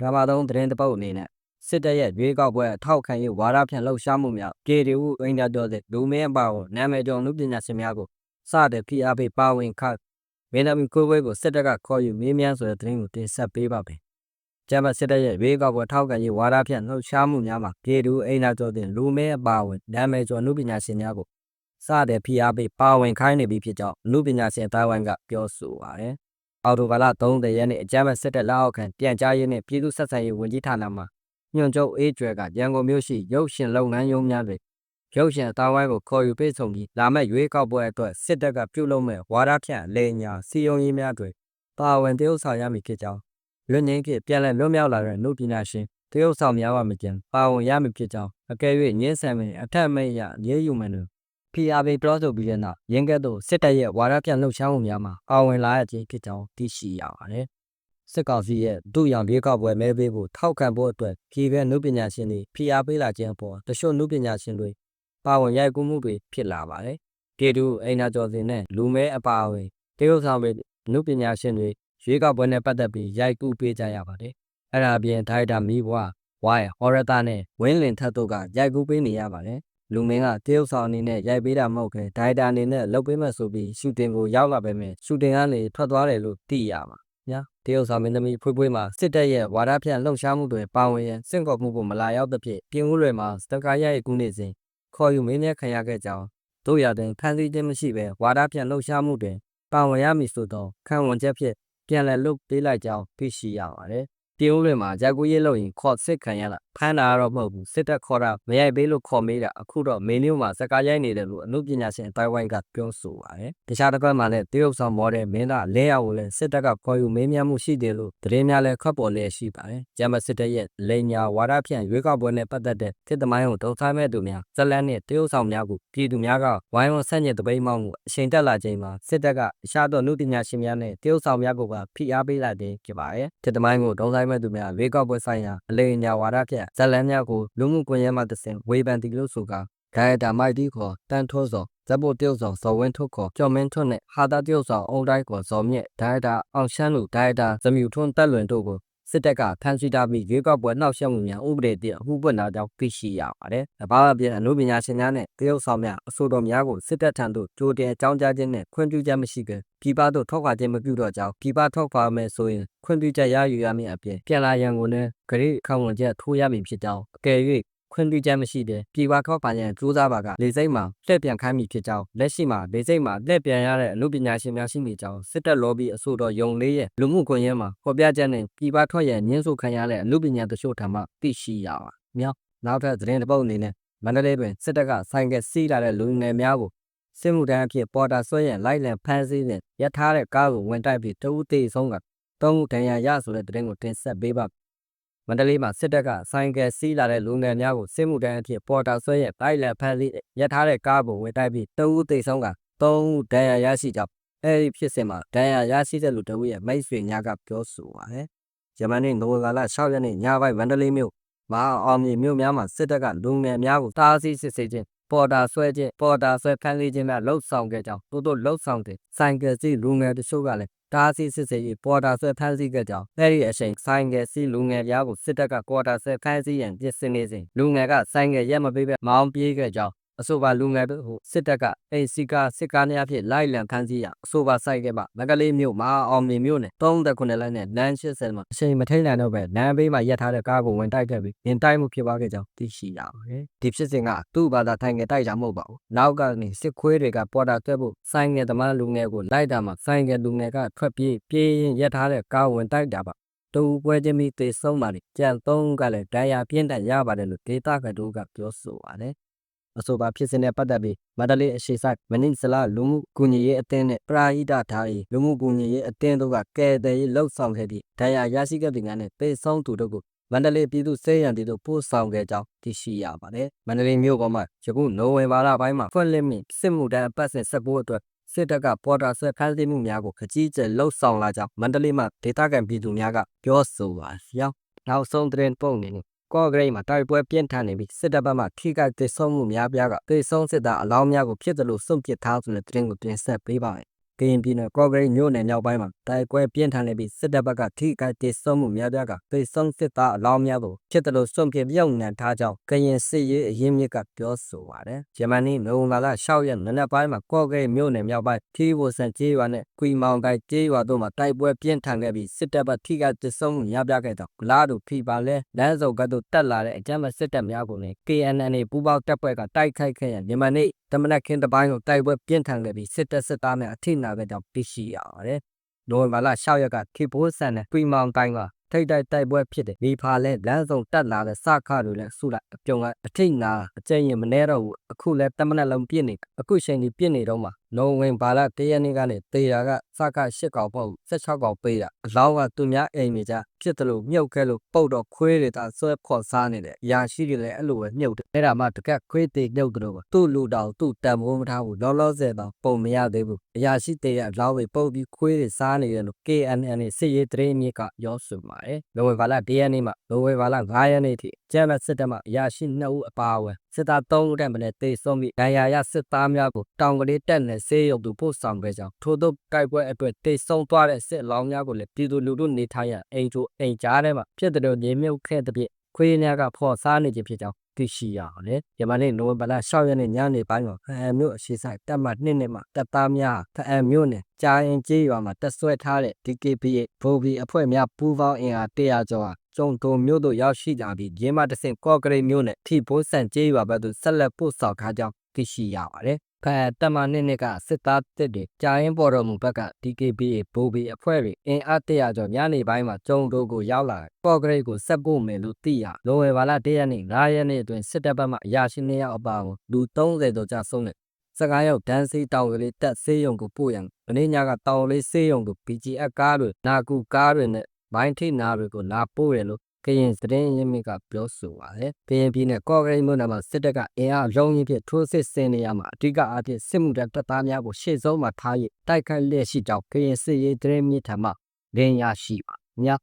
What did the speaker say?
ပထမဆုံးသတင်းတစ်ပုဒ်အနေနဲ့စစ်တပ်ရဲ့ရွေးကောက်ပွဲအထောက်ခံရေးဝါဒဖြန့်လှုပ်ရှားမှုများကြေတူအင်တာတော်တဲ့လူမင်းအပါအဝင်နာမည်ကျော်လူပညာရှင်များကိုစတဲ့ဖိအားပေးပါဝင်ခမင်းသမီးကိုဝဲကိုစစ်တပ်ကခေါ်ယူမေးမြန်းဆိုတဲ့သတင်းကိုတင်ဆက်ပေးပါမယ်။ကျမ်းပါစစ်တပ်ရဲ့ရွေးကောက်ပွဲထောက်ခံရေးဝါဒဖြန့်လှုပ်ရှားမှုများမှာကြေတူအင်တာတော်တဲ့လူမင်းအပါအဝင်နာမည်ကျော်လူပညာရှင်များကိုစတဲ့ဖိအားပေးပါဝင်ခိုင်းနေပြီဖြစ်ကြောင်းလူပညာရှင်တိုင်းဝိုင်းကပြောဆိုပါတယ်။ အော်တိုဘာလ30ရက်နေ့အကြမ်းဖက်စစ်တပ်လက်အောက်ခံပြန်ကြားရေးနဲ့ပြည်သူ့ဆက်ဆံရေးဝန်ကြီးဌာနမှညွှန်ချုပ်အေးကျွဲကရန်ကုန်မြို့ရှိရုပ်ရှင်လုပ်ငန်းရုံးများတွင်ရုပ်ရှင်အသားဝိုင်းကိုခေါ်ယူပေးဆောင်ပြီးလာမယ့်ရွေးကောက်ပွဲအတွက်စစ်တပ်ကပြုလုပ်မဲ့ဝါဒဖြန့်လေညာစီယုံရေးများတွင်ပါဝင်တရုပ်ဆောင်ရမည်ဖြစ်ကြောင်းလွတ်ငင်းဖြင့်ပြန်လည်လွတ်မြောက်လာတဲ့လူပညာရှင်တရုပ်ဆောင်များပါမကျန်ပါဝင်ရမည်ဖြစ်ကြောင်းအကယ်၍ညှင်းဆန်မင်းအထက်မိတ်ရရေးယူမယ်လို့ PRB ပြောဆိုပြီးတဲ့နောက်ရင်းကဲ့သို့စစ်တပ်ရဲ့ဝါဒပြန်လှုပ်ရှားမှုများမှာပါဝင်လာရခြင်းဖြစ်ကြောင်းသိရှိရပါတယ်။စစ်ကောင်စီရဲ့ဒုရောင်လေးကောက်ပွဲမဲပေးဖို့ထောက်ခံဖို့အတွက်ပြည်ပနုပညာရှင်တွေ PR ပေးလာခြင်းအပေါ်တချို့နုပညာရှင်တွေပါဝင်ရိုက်ကူးမှုတွေဖြစ်လာပါတယ်။ဒေတူအိနာကျော်စင်နဲ့လူမဲအပါအဝင်တရုတ်ဆောင်ပဲနုပညာရှင်တွေရွေးကောက်ပွဲနဲ့ပတ်သက်ပြီးရိုက်ကူးပေးကြရပါတယ်။အဲ့ဒါအပြင်ဒိုက်တာမီးဘွားဝိုင်းဟောရတာနဲ့ဝင်းလင်ထက်တို့ကရိုက်ကူးပေးနေရပါတယ်။ လူမင်းကတရုတ်ဆောင်အနေနဲ့ရိုက်ပေးတာမဟုတ်ခဲဒိုင်တာအနေနဲ့လုပ်ပေးမှဆိုပြီးရှူတင်ကိုရောက်လာပဲမြင်ရှူတင်ကနေထွက်သွားတယ်လို့သိရမှာညာတရုတ်ဆောင်မင်းသမီးဖွေးဖွေးမှာစစ်တပ်ရဲ့ဝါဒဖြန့်လှုပ်ရှားမှုတွေပါဝင်ရန်စင့်ကော်မှုကိုမလာရောက်သဖြင့်ပြင်ဦးလွယ်မှာစတကာရဲ့ကူးနေစဉ်ခေါ်ယူမင်းမြတ်ခံရခဲ့ကြောင်းတို့ရတဲ့ဖန်ဆီးခြင်းမရှိဘဲဝါဒဖြန့်လှုပ်ရှားမှုတွင်ပါဝင်ရမည်ဆိုသောခံဝန်ချက်ဖြင့်ပြန်လည်လွတ်ပေးလိုက်ကြောင်းသိရှိရပါတယ် တင်ဦးလွင်မှာဂျက်ကူရေးလို့ရင်ခေါ်စစ်ခံရတာဖမ်းတာတော့မဟုတ်ဘူးစစ်တပ်ခေါ်တာမရိုက်ပေးလို့ခေါ်မေးတာအခုတော့မေနျူမှာစကားရိုက်နေတယ်လို့အမှုပညာရှင်အတိုင်းဝိုင်းကပြောဆိုပါတယ်တခြားတစ်ပတ်မှာလည်းတရုတ်ဆောင်မော်ဒယ်မင်းသားလဲရကိုလည်းစစ်တပ်ကခေါ်ယူမေးမြန်းမှုရှိတယ်လို့သတင်းများလည်းခတ်ပေါ်လျက်ရှိပါတယ်ဂျမစစ်တပ်ရဲ့လိန်ညာဝါဒဖြန့်ရွေးကောက်ပွဲနဲ့ပတ်သက်တဲ့တစ်သမိုင်းကိုတုံ့ဆိုင်းမဲ့သူများဇလန်နဲ့တရုတ်ဆောင်များကိုပြည်သူများကဝိုင်းဝန်းဆက်ညစ်တပိတ်မောက်မှုအချိန်တက်လာချိန်မှာစစ်တပ်ကအရှာတော်နုပညာရှင်များနဲ့တရုတ်ဆောင်များကိုပါဖိအားပေးလာတဲ့ဖြစ်ပါတယ်တစ်သမိုင်းကိုတုံ့ဆိုင်းမဲ့သူများရွေးကောက်ပွဲဆိုင်ရာအလိန်ညာဝါဒဖြန့်ဇလန်များကိုလူမှုကွန်ရက်မှတဆင့်ဝေဖန်တီလို့ဆိုကဂိုင်တာမိုက်တီခေါ်တန်ထိုးစောဇက်ဘိုတရုတ်ဆောင်ဇော်ဝင်းထုတ်ခေါ်ကျော်မင်းထွန်းနဲ့ဟာတာတရုတ်ဆောင်အုံတိုင်းခေါ်ဇော်မြင့်ဒိုင်တာအောင်ရှမ်းလူဒိုင်တာဇမြူထွန်းတက်လွင်တို့ကို စစ်တပ်ကဖမ်းဆီးထားပြီးရွေးကောက်ပွဲနှောက်ယှက်မှုများဥပဒေတည်းအမှုပွင့်တာကြောင့်သိရှိရပါတယ်။အဘာအပြင်အမှုပညာရှင်များနဲ့တရုတ်ဆောင်များအဆိုတော်များကိုစစ်တပ်ထံသို့ကြိုတင်အကြောင်းကြားခြင်းနဲ့ခွင့်ပြုချက်မရှိကပြည်ပသို့ထောက်ခွာခြင်းမပြုတော့ကြောင်းပြည်ပထောက်ခွာမယ်ဆိုရင်ခွင့်ပြုချက်ရယူရမည်အပြင်ပြန်လာရန်ကုန်နဲ့ဂရိခံဝန်ချက်ထိုးရမည်ဖြစ်ကြောင်းအကယ်၍ ခွင့်ပြုချက်မရှိတဲ့ပြည်ပထောက်ပါရန်စူးစမ်းပါကလေစိတ်မှာလှည့်ပြန်ခိုင်းမိဖြစ်ကြောင်းလက်ရှိမှာလေစိတ်မှာလှည့်ပြန်ရတဲ့အမှုပညာရှင်များရှိနေကြောင်းစစ်တပ်လော်ဘီအဆိုတော်ယုံလေးရဲ့လူမှုကွန်ရက်မှာဖော်ပြချက်နဲ့ပြည်ပထွက်ရန်ညှင်းဆိုခံရတဲ့အမှုပညာတချို့ထံမှသိရှိရပါမြောက်နောက်ထပ်သတင်းတစ်ပုဒ်အနေနဲ့မန္တလေးတွင်စစ်တပ်ကဆိုင်ကစီးလာတဲ့လူငယ်များကိုစစ်မှုထမ်းအဖြစ်ပေါ်တာဆွဲရန်လိုက်လံဖမ်းဆီးတဲ့ရထားတဲ့ကားကိုဝင်တိုက်ပြီးတဦးသေးဆုံးကသုံးဦးဒဏ်ရာရဆိုတဲ့သတင်းကိုတင်ဆက်ပေးပါ မန္တလေးမှာစစ်တပ်ကဆိုင်ကယ်စီးလာတဲ့လူငယ်များကိုစစ်မှုထမ်းအဖြစ်ပေါ်တာဆွဲရတိုက်လံဖမ်းဆီးရထားတဲ့ကားကိုဝင်တိုက်ပြီးတဦးသေးဆုံးကသုံးဦးဒဏ်ရာရရှိကြောင်းအဲဒီဖြစ်စဉ်မှာဒဏ်ရာရရှိတဲ့လူတဦးရဲ့မိတ်ဆွေများကပြောဆိုပါတယ်။ဂျမန်နေ့နိုဝင်ဘာလ6ရက်နေ့ညပိုင်းမန္တလေးမြို့မဟာအောင်မြေမြို့များမှာစစ်တပ်ကလူငယ်များကိုတားဆီးစစ်ဆေးခြင်း ပေါ်တာဆွဲခြင်းပေါ်တာဆွဲဖမ်းဆီးခြင်းများလှုပ်ဆောင်ခဲ့ကြောင်းတို့တို့လှုပ်ဆောင်တဲ့ဆိုင်ကယ်စီးလူငယ်တချို့ကလည်းတားဆီးစစ်ဆေးရေးပေါ်တာဆွဲဖမ်းဆီးခဲ့ကြောင်းအဲဒီအချိန်ဆိုင်ကယ်စီးလူငယ်များကိုစစ်တပ်ကပေါ်တာဆွဲဖမ်းဆီးရန်ပြင်ဆင်နေစဉ်လူငယ်ကဆိုင်ကယ်ရက်မပေးဘဲမောင်းပြေးခဲ့ကြောင်း အဆိုပါလူငယ်တို့ဟိုစစ်တပ်ကအိမ်စီကာစစ်ကားများဖြင့်လိုက်လံဖမ်းဆီးရအဆိုပါဆိုင်ကဲ့မှမကလေးမြို့မဟာအောင်မြေမြို့နယ်39လမ်းနဲ့လမ်း80မှာအချိန်မထိန်နိုင်တော့ပဲလမ်းဘေးမှာရပ်ထားတဲ့ကားကိုဝင်တိုက်ခဲ့ပြီးရင်တိုက်မှုဖြစ်ပွားခဲ့ကြောင်းသိရှိရပါတယ်ဒီဖြစ်စဉ်ကသူ့ဘာသာထိုင်ငယ်တိုက်ကြမဟုတ်ပါဘူးနောက်ကနေစစ်ခွေးတွေကပေါ်တာသွဲဖို့ဆိုင်ငယ်သမားလူငယ်ကိုလိုက်တာမှာဆိုင်ငယ်လူငယ်ကထွက်ပြေးပြေးရင်ရပ်ထားတဲ့ကားဝင်တိုက်တာပါတူပွဲချင်းပြီးတေဆုံးပါလေကြံသုံးကလည်းဒဏ်ရာပြင်းထန်ရပါတယ်လို့ဒေတာကတို့ကပြောဆိုပါတယ် အဆိုပါဖြစ်စဉ်နဲ့ပတ်သက်ပြီးမန္တလေးအရှိဆိုင်မနစ်စလာလူမှုကူညီရေးအသင်းနဲ့ပရာဟိတဓာရီလူမှုကူညီရေးအသင်းတို့ကကယ်တယ်ရေးလှုပ်ဆောင်ခဲ့ပြီးဒဏ်ရာရရှိခဲ့တဲ့ငါနဲ့ပေဆုံးသူတို့ကိုမန္တလေးပြည်သူ့စေရန်တီတို့ပို့ဆောင်ခဲ့ကြောင်းသိရှိရပါတယ်။မန္တလေးမြို့ပေါ်မှာယခုနိုဝင်ဘာလပိုင်းမှာဖွင့်လှစ်မိစစ်မှုထမ်းအပတ်စဉ်ဆက်ဖို့အတွက်စစ်တပ်ကပေါ်တာဆွဲဖမ်းဆီးမှုများကိုခကြီးကျယ်လှုပ်ဆောင်လာကြောင်းမန္တလေးမှာဒေသခံပြည်သူများကပြောဆိုပါရောင်းနောက်ဆုံးသတင်းပုံနေနေ ကော့ဂရိတ်မှာတိုက်ပွဲပြင်းထန်နေပြီးစစ်တပ်ဘက်မှထိခိုက်ဒေဆုံးမှုများပြားကဒေဆုံးစစ်သားအလောင်းများကိုဖြစ်တယ်လို့စုံပစ်ထားဆိုတဲ့သတင်းကိုတင်ဆက်ပေးပါမယ် ကရင်ပြည်နယ်ကော့ကရိတ်မြို့နယ်မြောက်ပိုင်းမှာတိုက်ပွဲပြင်းထန်နေပြီးစစ်တပ်ဘက်ကထိခိုက်ဒေဆုံးမှုများပြားကဒေဆုံးစစ်သားအလောင်းများကိုဖြစ်တယ်လို့စွန့်ပစ်မြုပ်နှံထားကြောင်းကရင်စစ်ရေးအရင်းမြစ်ကပြောဆိုပါတယ်။ဂျမနီနိုဝင်ဘာလ6ရက်နေ့နက်ပိုင်းမှာကော့ကရိတ်မြို့နယ်မြောက်ပိုင်းထီဝဆန်ကျေးရွာနဲ့ကွီမောင်တိုင်းကျေးရွာတို့မှာတိုက်ပွဲပြင်းထန်ခဲ့ပြီးစစ်တပ်ဘက်ထိခိုက်ဒေဆုံးမှုများပြားခဲ့ကြောင်းဂလာတို့ဖိပါလဲလမ်းစုံကတို့တက်လာတဲ့အကြမ်းဖက်စစ်တပ်များကိုလည်း KNN ပူးပေါင်းတပ်ဖွဲ့ကတိုက်ခိုက်ခဲ့ရဂျမနီတမနက်ခင်းတပိုင်းကိုတိုက်ပွဲပြင်းထန်ခဲ့ပြီးစစ်တပ်စစ်သားများအထိနာခဲ့ကြောင်းသိရှိရပါတယ်။နိုဝင်ဘာလ6ရက်ကခေဘိုးဆန်နဲ့ကွီမောင်တိုင်းကထိတ်တိုက်တိုက်ပွဲဖြစ်တယ်မိဖာလဲလမ်းစုံတက်လာတဲ့စခါတွေလည်းဆုလိုက်အပြုံကအထိတ်နာအကျဉ်းရင်မနေတော့ဘူးအခုလဲတမနက်လုံးပြစ်နေအခုချိန်ကြီးပြစ်နေတော့မှ နိုဝင်ဘာလတရက်နေ့ကနေတေရာကစခ8កောင်ပေါ့16កောင်ပေးတာအလောင်းကသူများအိမ်မြေကြဖြစ်တယ်လို့မြုပ်ခဲ့လို့ပုတ်တော့ခွေးတွေသာဆွဲဖော်စားနေတယ်။ရာရှိတွေလည်းအဲ့လိုပဲမြုပ်တယ်။အဲ့ဒါမှတကက်ခွေးသေးမြုပ်တယ်လို့ပဲသူ့လူတောင်သူ့တံမိုးမထားဘူးလောလောဆယ်တော့ပုံမရသေးဘူး။အရာရှိတေရအလောင်းတွေပုတ်ပြီးခွေးတွေစားနေတယ်လို့ KNN စစ်ရေးတရေမြစ်ကပြောဆိုပါတယ်။နိုဝင်ဘာလ၁ရက်နေ့မှနိုဝင်ဘာလ9ရက်နေ့ထိကျမ်းမစစ်တပ်မှအရာရှိ2ဦးအပါအဝင်စစ်သား3ဦးတက်မနဲ့တေဆုံးပြီးဒဏ်ရာရစစ်သားများကိုတောင်ကလေးတက်နဲ့ဆေးရုံသူပို့ဆောင်ခဲ့ကြောင်းထို့သောတိုက်ပွဲအတွက်တေဆုံးသွားတဲ့စစ်အလောင်းများကိုလည်းပြည်သူလူထုနေထိုင်ရန်အိမ်ချိုအိမ်ကြားထဲမှာဖြစ်တဲ့မြေမြုပ်ခဲ့တဲ့ပြည့်ခွေးများကဖော်စားနေခြင်းဖြစ်ကြောင်း သိရှိရပါတယ်။ယမနေ့နိုဝင်ဘာလ6ရက်နေ့ညနေပိုင်းမှာဖအံမြို့အရှိဆိုင်တပ်မ2နှစ်မှာတပ်သားများဖအံမြို့နယ်ကြာရင်ကျေးရွာမှာတက်ဆွဲထားတဲ့ DKBA ဗိုလ်ဘီအဖွဲ့များပူးပေါင်းအင်အား100ကျော်ဟာကျုံတုံမြို့သို့ရောက်ရှိလာပြီးရင်းမတဆင့်ကော့ကရိတ်မြို့နယ်ထိဘိုးဆန်ကျေးရွာဘက်သို့ဆက်လက်ပို့ဆောင်ထားကြောင်းသိရှိရပါတယ်။ ဖအံတပ်မ2နှစ်ကစစ်သားတစ်တွေကြာရင်ပေါ်တော်မူဘက်က DKBA ဗိုလ်ဘီအဖွဲ့တွေအင်အား100ကျော်ညနေပိုင်းမှာကျုံတုံကိုရောက်လာကော့ကရိတ်ကိုဆက်ပို့မယ်လို့သိရ။လိုဝယ်ဘာလ1ရက်နေ့9ရက်နေ့အတွင်းစစ်တပ်ဘက်မှအရာရှိ2ယောက်အပါအဝင်လူ30ကျော်ကြာဆုံးတဲ့စကားရောက်ဒန်းစီတောင်ကလေးတက်ဆေးရုံကိုပို့ရန်မင်းညကတောင်လေးဆေးရုံကို BGF ကားတွေနာကူကားတွေနဲ့မိုင်းထိနာတွေကိုလာပို့ရလို့ ကရင်သတင်းရင်းမြစ်ကပြောဆိုပါတယ်။ကရင်ပြည်နယ်ကော့ကရိတ်မြို့နယ်မှာစစ်တပ်ကအင်အားလုံးကြီးဖြင့်ထိုးစစ်ဆင်နေရမှာအဓိကအဖြစ်စစ်မှုတပ်တပ်သားများကိုရှေ့ဆုံးမှာထား၍တိုက်ခိုက်လျက်ရှိကြောင်းကရင်စစ်ရေးသတင်းမြစ်ထံမှလင်းရရှိပါများ